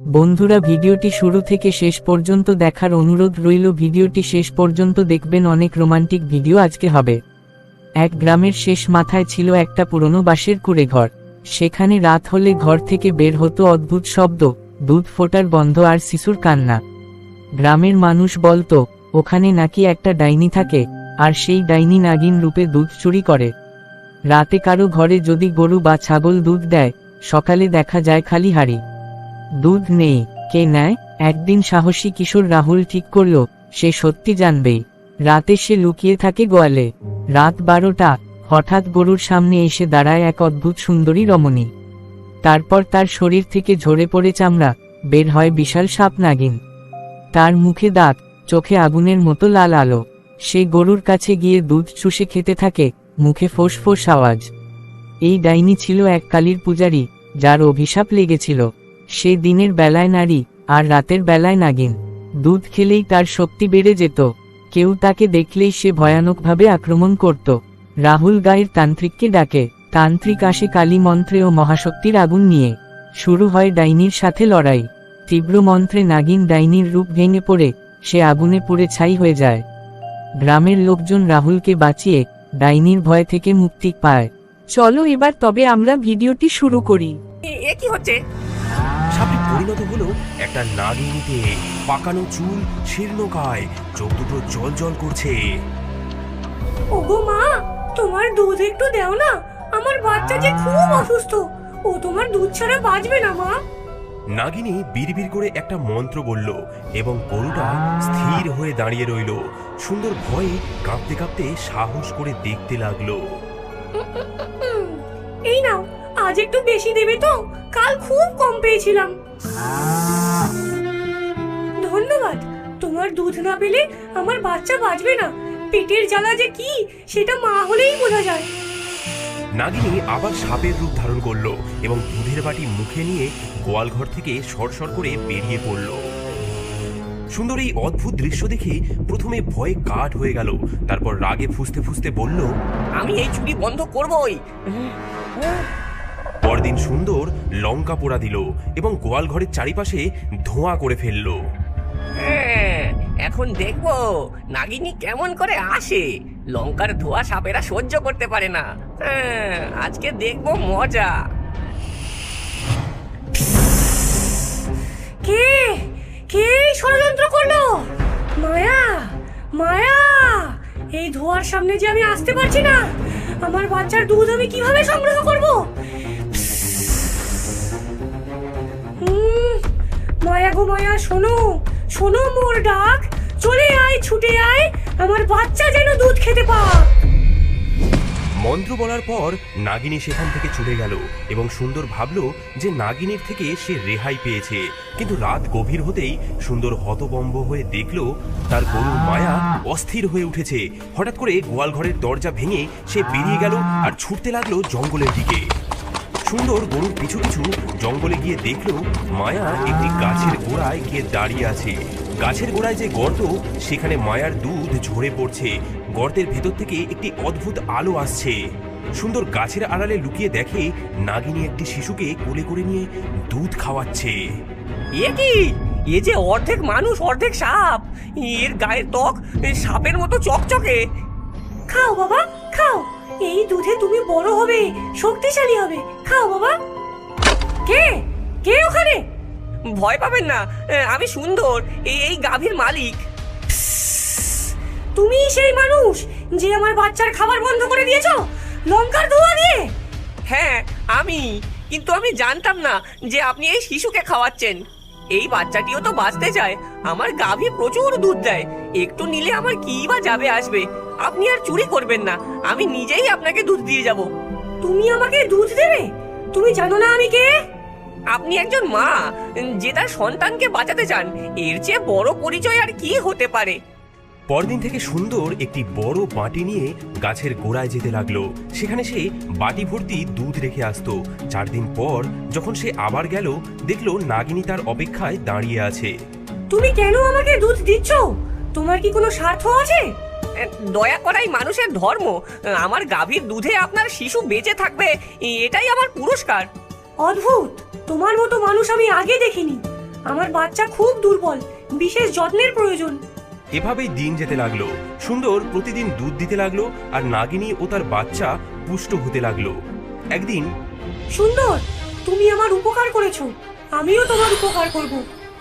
বন্ধুরা, ভিডিওটি শুরু থেকে শেষ পর্যন্ত দেখার অনুরোধ রইল। ভিডিওটি শেষ পর্যন্ত দেখবেন, অনেক রোমান্টিক ভিডিও আজকে হবে। এক গ্রামের শেষ মাথায় ছিল একটা পুরনো বাঁশের কুড়ে ঘর সেখানে রাত হলে ঘর থেকে বের হতো অদ্ভুত শব্দ, দুধ ফোটার বন্ধ আর শিশুর কান্না। গ্রামের মানুষ বলতো, ওখানে নাকি একটা ডাইনি থাকে, আর সেই ডাইনি নাগিন রূপে দুধ চুরি করে। রাতে কারও ঘরে যদি গরু বা ছাগল দুধ দেয়, সকালে দেখা যায় খালি হাড়ি। দুধ নেই, কে নেয়? একদিন সাহসী কিশোর রাহুল ঠিক করল, সে সত্যি জানবেই রাতে সে লুকিয়ে থাকে গোয়ালে। রাত বারোটা, হঠাৎ গরুর সামনে এসে দাঁড়ায় এক অদ্ভুত সুন্দরী রমণী। তারপর তার শরীর থেকে ঝরে পড়ে চামড়া, বের হয় বিশাল সাপ নাগিন। তার মুখে দাঁত, চোখে আগুনের মতো লাল আলো। সে গরুর কাছে গিয়ে দুধ চুষে খেতে থাকে, মুখে ফোঁস ফোঁস আওয়াজ। এই ডাইনি ছিল এক কালীর পূজারী, যার অভিশাপ লেগেছিল। সে দিনের বেলায় নারী আর রাতের বেলায় নাগিন। দুধ খেলেই তার শক্তি বেড়ে যেত। কেউ তাকে দেখলেই সে ভয়ানকভাবে আক্রমণ করত। রাহুল গায়ের তান্ত্রিককে ডাকে। তান্ত্রিক আসে কালী মন্ত্রে ও মহাশক্তির আগুন নিয়ে। শুরু হয় ডাইনির সাথে লড়াই। তীব্র মন্ত্রে নাগিন ডাইনির রূপ ভেঙে পড়ে, সে আগুনে পুড়ে ছাই হয়ে যায়। গ্রামের লোকজন রাহুলকে বাঁচিয়ে ডাইনির ভয় থেকে মুক্তি পায়। চলো এবার তবে আমরা ভিডিওটি শুরু করি। এ- কি হচ্ছে? সাপটি পরিণত হলো একটা নাগিনীতে। পাকানো চুল শীর্ণ গায় চোখ দুটো জল জল করছে। ওগো মা তোমার দুধ একটু দাও না। আমার বাচ্চা যে খুব অসুস্থ। ও তোমার দুধ ছাড়া বাঁচবে না মা। নাগিনী বিড়বিড় করে একটা মন্ত্র বলল এবং গরুটা স্থির হয়ে দাঁড়িয়ে রইল। সুন্দর ভয়ে কাঁপতে কাঁপতে সাহস করে দেখতে লাগল। এই নাও আজ একটু বেশি দেবে তো? কাল খুব কম পেয়েছিলাম। ধন্যবাদ। তোমার দুধ না পেলে আমার বাচ্চা বাঁচবে না। পেটের জ্বালা যে কি সেটা মা হলেই বোঝা যায়। নাগিনী আবার সাপের রূপ ধারণ করল এবং দুধের বাটি মুখে নিয়ে গোয়ালঘর থেকে সরসর করে বেরিয়ে পড়ল। সুন্দর এই অদ্ভুত দৃশ্য দেখে প্রথমে ভয়ে কাঠ হয়ে গেল তারপর রাগে ফুসতে ফুসতে বলল আমি এই চুরি বন্ধ করবই। পরদিন সুন্দর লঙ্কা পোড়া দিল এবং গোয়াল ঘরের চারিপাশে ধোঁয়া করে ফেলল। হ্যাঁ, এখন দেখব নাগিনী কেমন করে আসে। লঙ্কার ধোয়া সাপেরা সহ্য করতে পারে না। হ্যাঁ, আজকে দেখব মজা। কে? কে ষড়যন্ত্র করল? মায়া মায়া! এই ধোয়ার সামনে যে আমি আসতে পারছি না আমার বাচ্চার দুধ আমি কীভাবে সংগ্রহ করব? মায়া, শোনো শোনো মোর ডাক। চলে আয়, ছুটে আয়, আমার বাচ্চা যেন দুধ খেতে পাক। মন্ত্র বলার পর নাগিনী সেখান থেকে চলে গেল এবং সুন্দর ভাবল যে নাগিনীর থেকে সে রেহাই পেয়েছে। কিন্তু রাত গভীর হতেই সুন্দর হতবম্ব হয়ে দেখল তার গরুর মায়া অস্থির হয়ে উঠেছে। হঠাৎ করে গোয়াল ঘরের দরজা ভেঙে সে বেরিয়ে গেল আর ছুটতে লাগল জঙ্গলের দিকে। সুন্দর গরুর পিছু পিছু জঙ্গলে গিয়ে দেখল মায়া একটি গাছের গোড়ায় গিয়ে দাঁড়িয়ে আছে। গাছের গোড়ায় যে গর্ত সেখানে মায়ার দুধ ঝরে পড়ছে। গর্তের ভেতর থেকে একটি অদ্ভুত আলো আসছে। সুন্দর গাছের আড়ালে লুকিয়ে দেখে নাগিনী একটি শিশুকে কোলে করে নিয়ে দুধ খাওয়াচ্ছে। এ কি? এ যে অর্ধেক মানুষ অর্ধেক সাপ। এর গায়ের ত্বক সাপের মতো চকচকে। খাও বাবা খাও। এই দুধে তুমি বড় হবে শক্তিশালী হবে। খাও বাবা। কে? কে ওখানে? ভয় পাবেন না আমি সুন্দর এই গাভীর মালিক। তুমি সেই মানুষ যে আমার বাচ্চার খাবার বন্ধ করে দিয়েছ? লঙ্কার ধোয়া দিয়ে? হ্যাঁ আমি। কিন্তু আমি জানতাম না যে আপনি এই শিশুকে খাওয়াচ্ছেন। এই বাচ্চাটিও তো বাঁচতে চায় আমার গাভী প্রচুর দুধ দেয় একটু নিলে আমার কি বা যাবে আসবে? আপনি আর চুরি করবেন না। আমি নিজেই আপনাকে দুধ দিয়ে যাব। তুমি আমাকে দুধ দেবে? তুমি জানো না আমি কে? আপনি একজন মা যে তার সন্তানকে বাঁচাতে চান। এর চেয়ে বড় পরিচয় আর কি হতে পারে? পরদিন থেকে সুন্দর একটি বড় বাটি নিয়ে গাছের গোড়ায় যেতে লাগল। সেখানে সে বাটি ভর্তি দুধ রেখে আসতো। চার দিন পর যখন সে আবার গেল দেখল নাগিনী তার অপেক্ষায় দাঁড়িয়ে আছে। তুমি কেন আমাকে দুধ দিচ্ছ? তোমার কি কোনো স্বার্থ আছে? দয়া করাই মানুষের ধর্ম। আমার গাভীর দুধে আপনার শিশু বেঁচে থাকবে এটাই আমার পুরস্কার। অদ্ভুত! তোমার মতো মানুষ আমি আগে দেখিনি। আমার বাচ্চা খুব দুর্বল বিশেষ যত্নের প্রয়োজন। এভাবেই দিন যেতে লাগল সুন্দর প্রতিদিন দুধ দিতে লাগল আর নাগিনী ও তার বাচ্চা পুষ্ট হতে লাগল। একদিন সুন্দর! তুমি আমার উপকার করেছ। আমিও তোমার উপকার করব।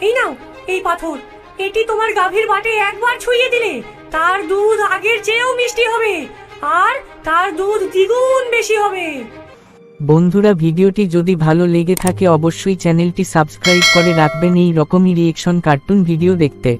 এই নাও এই পাথর। এটি তোমার গাভীর বাটে একবার ছুঁয়ে দিলে তার দুধ আগের চেয়েও মিষ্টি হবে, আর তার দুধ দ্বিগুণ বেশি হবে। বন্ধুরা, ভিডিওটি যদি ভালো লেগে থাকে, অবশ্যই চ্যানেলটি সাবস্ক্রাইব করে রাখবেন। এই রকমই রিয়েকশন কার্টুন ভিডিও দেখতে।